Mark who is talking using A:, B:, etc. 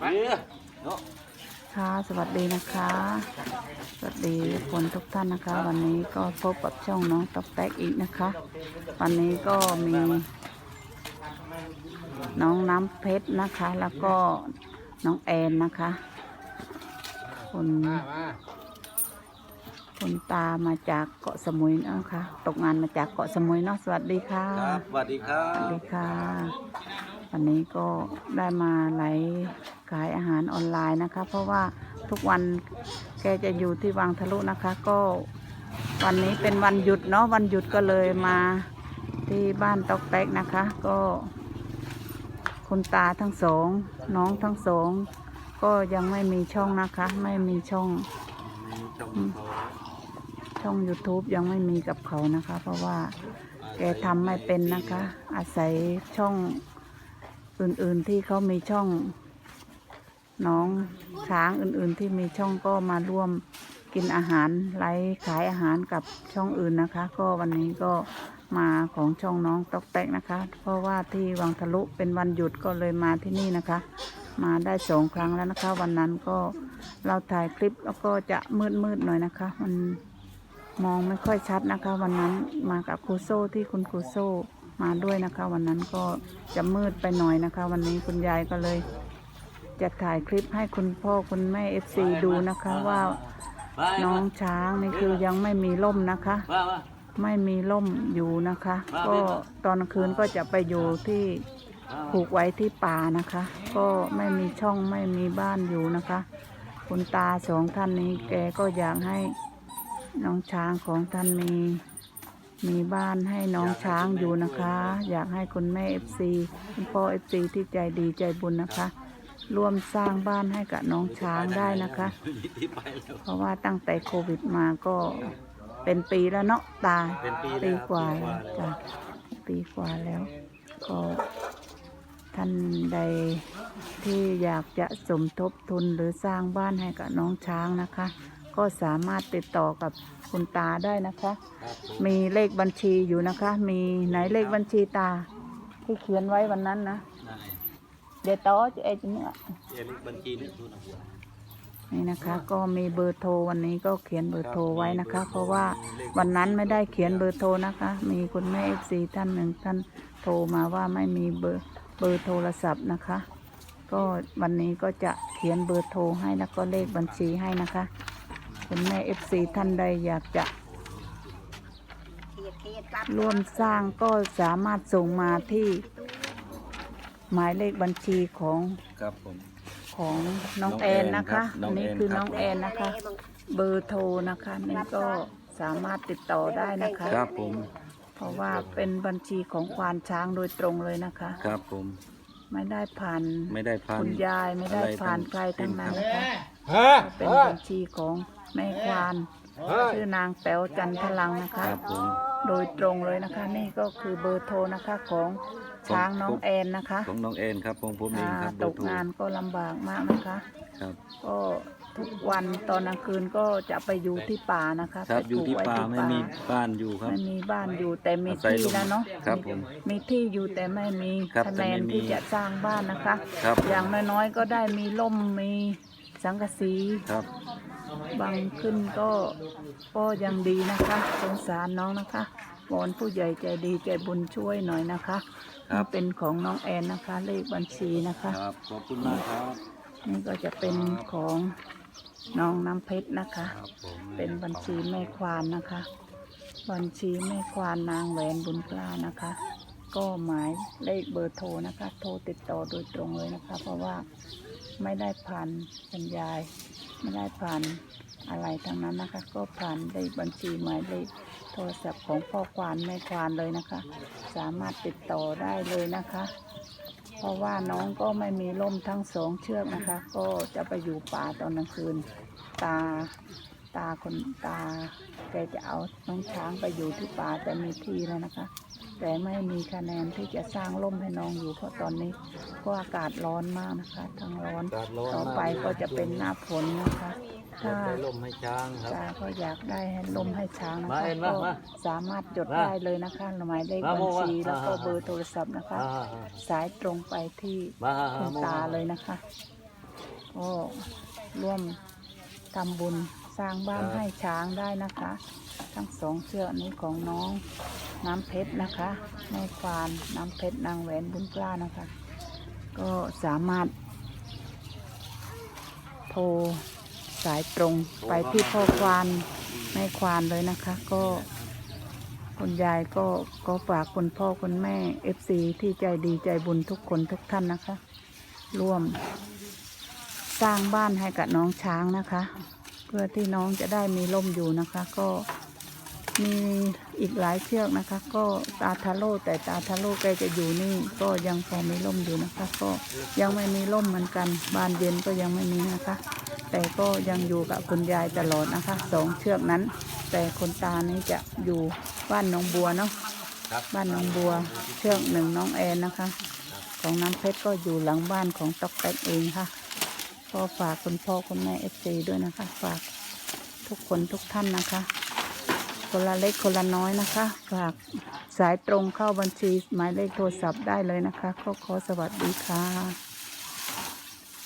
A: เออเนาะ
B: ค่ะ สวัสดีนะคะ สวัสดีคนทุกท่านนะคะ วันนี้ก็พบกับช่องน้องต๊อกแตกอีกนะคะ วันนี้ก็มี น้องน้ำเพชรนะคะ แล้วก็น้องแอนนะคะคุณคุณตามาจากเกาะสมุยนะคะตกงานมาจากเกาะสมุยเนาะสวัสดีค่ะ
A: ครับ สวัสดีครั
B: สวัส
A: บ
B: ดีค่ะ วันนี้ก็ได้มาไลขายอาหารออนไลน์นะคะ เพราะว่าทุกวันแกจะอยู่ที่วังทะลุนะคะ ก็วันนี้เป็นวันหยุดเนาะวันหยุดก็เลยมาที่บ้านตอกแตกนะคะ ก็คุณตาทั้งสองน้องทั้งสองก็ยังไม่มีช่องนะคะ ไม่มีช่อง ช่อง YouTube ยังไม่มีกับเขานะคะ เพราะว่าแกทำไม่เป็นนะคะ อาศัยช่อง อื่นๆที่เขามีช่อง น้องช้างอื่นๆที่มีช่องก็มาร่วมกินอาหารไลฟ์ขายอาหารกับช่องอื่นนะคะ ก็วันนี้ก็มาของช่องน้องตอกแตกนะคะ เพราะว่าที่วังทะลุเป็นวันหยุดก็เลยมาที่นี่นะคะ มาได้สองครั้งแล้วนะคะ วันนั้นก็เราถ่ายคลิปแล้วก็จะมืดๆหน่อยนะคะ มันมองไม่ค่อยชัดนะคะ วันนั้นมากับครูโซ่ที่คุณครูโซ่ มาด้วยนะคะ วันนั้นก็จะมืดไปหน่อยนะคะ วันนี้คุณยายก็เลยจะถ่ายคลิปให้คุณพ่อคุณแม่เอฟซีดูนะคะว่าน้องช้างนี่คือยังไม่มีล่มนะคะ ไม่มีล่มอยู่นะคะ ก็ตอนคืนก็จะไปอยู่ที่ผูกไว้ที่ป่านะคะ ก็ไม่มีช่องไม่มีบ้านอยู่นะคะ คุณตาสองท่านนี้แกก็อยากให้น้องช้างของท่านมี มีบ้านให้น้องช้างอยู่นะคะ อยากให้คุณแม่เอฟซีคุณพ่อเอฟซีที่ใจดีใจบุญนะคะ ร่วมสร้างบ้านให้กับน้องช้างได้นะคะ
A: ที่ไปแล้ว
B: เพราะว่าตั้งแต่โควิดมาก็เป็นปีแล้วเนาะตา
A: เป็นปี
B: ปี
A: แล้ว
B: กว่า
A: ปี
B: แล้ว
A: แล้
B: จ้ะ
A: ว
B: ปีกว่าแล้วก็ท่านใดที่อยากจะสมทบทุนหรือสร้างบ้านให้กับน้องช้างนะคะ ก็สามารถติดต่อกับคุณตาได้นะคะ
A: ครับผม
B: มีเลขบัญชีอยู่นะคะ มีไหนเลขบัญชีตา ที่เขียนไว้วันนั้นนะ
A: ได้
B: เดี๋ยวต่อจะเอจเนื้อ
A: เอลิกบัญชีนี่ทุนหัว
B: นี่นะคะก็มีเบอร์โทรวันนี้ก็เขียนเบอร์โทรไว้นะคะ เพราะว่าวันนั้นไม่ได้เขียนเบอร์โทรนะคะ มีคุณแม่เอฟซีท่านหนึ่งท่านโทรมาว่าไม่มีเบอร์เบอร์โทรศัพท์นะคะ ก็วันนี้ก็จะเขียนเบอร์โทรให้แล้วก็เลขบัญชีให้นะคะ คุณแม่เอฟซีท่านใดอยากจะร่วมสร้างก็สามารถส่งมาที่ หมายเลขบัญชีของ
A: ครับผม
B: ของน้อง
A: น้อง
B: แอ
A: แอนน
B: นะ
A: ครั
B: คะ
A: บน้
B: อั
A: อง
B: นนี้
A: แอน
B: คือ
A: ครับ
B: น้องแอนนะคะ เบอร์โทรนะคะนี่ก็สามารถติดต่อได้นะคะ
A: ครับผม
B: เพราะว่าเป็นบัญชีของควานช้างโดยตรงเลยนะคะ
A: ครับผม
B: ไม่ได้ผ่าน
A: ไม่ได้พัน
B: คุณยายไม่ได้
A: อะไร
B: ผ่าน
A: ทั้ง
B: ใครทั้งนั้น
A: สิ้น
B: นะคะ
C: ฮะ
B: เป็นบัญชีของ แม่ควานชื่อนางแป๋วจันทลังนะคะ
A: ครับผม
B: โดยตรงเลยนะคะ นี่ก็คือเบอร์โทรนะคะของช้างน้องแอนนะคะ
A: ของน้องแอนครับของผมเอง
B: อ่า
A: ครับ
B: ตกงานก็ลำบากมากนะคะ
A: ครับ
B: ก็ทุกวันตอนกลางคืนก็จะไปอยู่ที่ป่านะคะ
A: ครับ
B: ไป
A: อยู่ที่
B: ปลูก
A: ป่า
B: ไว้
A: ไม่มีบ้านอยู่ครับ
B: ไม่มีบ้านอยู่แต่มี
A: อาศัย
B: ที่
A: ลม
B: แล้วเนาะ
A: ครับผม
B: มีที่อยู่แต่ไม่มี
A: ครับ
B: คะ
A: แต่
B: แน
A: ไม่
B: น
A: มี
B: ที่จะสร้างบ้านนะคะ
A: ครับ
B: อย่างน้อยๆก็ได้มีล่มมีสังกะสี
A: ครับ
B: บางขึ้นก็ก็ยังดีนะคะสงสารน้องนะคะวอนผู้ใหญ่ใจดีใจบุญช่วยหน่อยนะคะ
A: ครับ
B: เป็นของน้องแอนนะคะ เลขบัญชีนะคะ
A: ครับขอบคุณมากครับ
B: นี่ก็จะเป็นของน้องน้ำเพชรนะคะ
A: ครับผม
B: เป็นบัญชีแม่ควานนะคะ บัญชีแม่ควานนางแหวนบุญกล้านะคะ ก็หมายเลขเบอร์โทรนะคะ โทรติดต่อโดยตรงเลยนะคะ เพราะว่า ไม่ได้ผ่านบรรยาย ไม่ได้ผ่านอะไรทั้งนั้นนะคะ ก็ผ่านได้บัญชีหมายเลขโทรศัพท์ของพ่อควานแม่ควานเลยนะคะ สามารถติดต่อได้เลยนะคะ เพราะว่าน้องก็ไม่มีล่มทั้งสองเชือกนะคะ ก็จะไปอยู่ป่าตอนกลางคืน ตา ตาคนตาแกจะเอาน้องช้างไปอยู่ที่ป่าแต่มีที่แล้วนะคะ แต่ไม่มีคะแนนที่จะสร้างร่มให้น้องอยู่เพราะตอนนี้ก็อากาศร้อนมากนะคะทั้งร้อน
A: อากาศร้อน
B: ต่อ
A: มาก
B: ไปก็จะเป็นหน้าฝนนะคะถ้า
A: ได้ลมให้ช้างครับ
B: ตาก็อยากได้ให้ลมให้ช้างนะ
A: มา
B: คะ
A: เอ็นมา
B: ก็
A: มา
B: สามารถจด
A: มา
B: ได้เลยนะคะหมายเลข
A: มา
B: บั
A: โม
B: ญชี
A: มา
B: แล้วก็
A: อ่า
B: เบอร์โทรศัพท์นะคะ
A: อ่า
B: สายตรงไปที่
A: มา
B: คุณ
A: โม
B: ตาเลยนะคะก็ร่วมทำบุญ สร้างบ้านให้ช้างได้นะคะ ทั้งสองเชือกนี้ของน้องน้ำเพชรนะคะแม่ควานน้ำเพชรนางแหวนบุญกล้านะคะ ก็สามารถ โทรสายตรงไปที่พ่อควานแม่ควานเลยนะคะ ก็คุณยายก็ก็ฝากคุณพ่อคุณแม่เอฟซีที่ใจดีใจบุญทุกคนทุกท่านนะคะ ร่วม สร้างบ้านให้กับน้องช้างนะคะ เพื่อที่น้องจะได้มีร่มอยู่นะคะ ก็มีอีกหลายเชือกนะคะ ก็ตาทาโร่แต่ตาทาโร่แกจะอยู่นี่ก็ยังพอมีร่มอยู่นะคะ ก็ยังไม่มีร่มเหมือนกัน บานเย็นก็ยังไม่มีนะคะ แต่ก็ยังอยู่กับคุณยายตลอดนะคะสองเชือกนั้น แต่คนตานี้จะอยู่บ้านหนองบัวเนาะ
A: ครับ
B: บ้านหนองบัวเชือกหนึ่งน้องแอนนะคะ ของน้ำเพชรก็อยู่หลังบ้านของตอกแตกเองค่ะ ก็ฝากคุณพ่อคุณแม่เอฟซีด้วยนะคะ ฝากทุกคนทุกท่านนะคะ คนละเล็กคนละน้อยนะคะ ฝากสายตรงเข้าบัญชีหมายเลขโทรศัพท์ได้เลยนะคะ ก็ขอสวัสดีค่ะ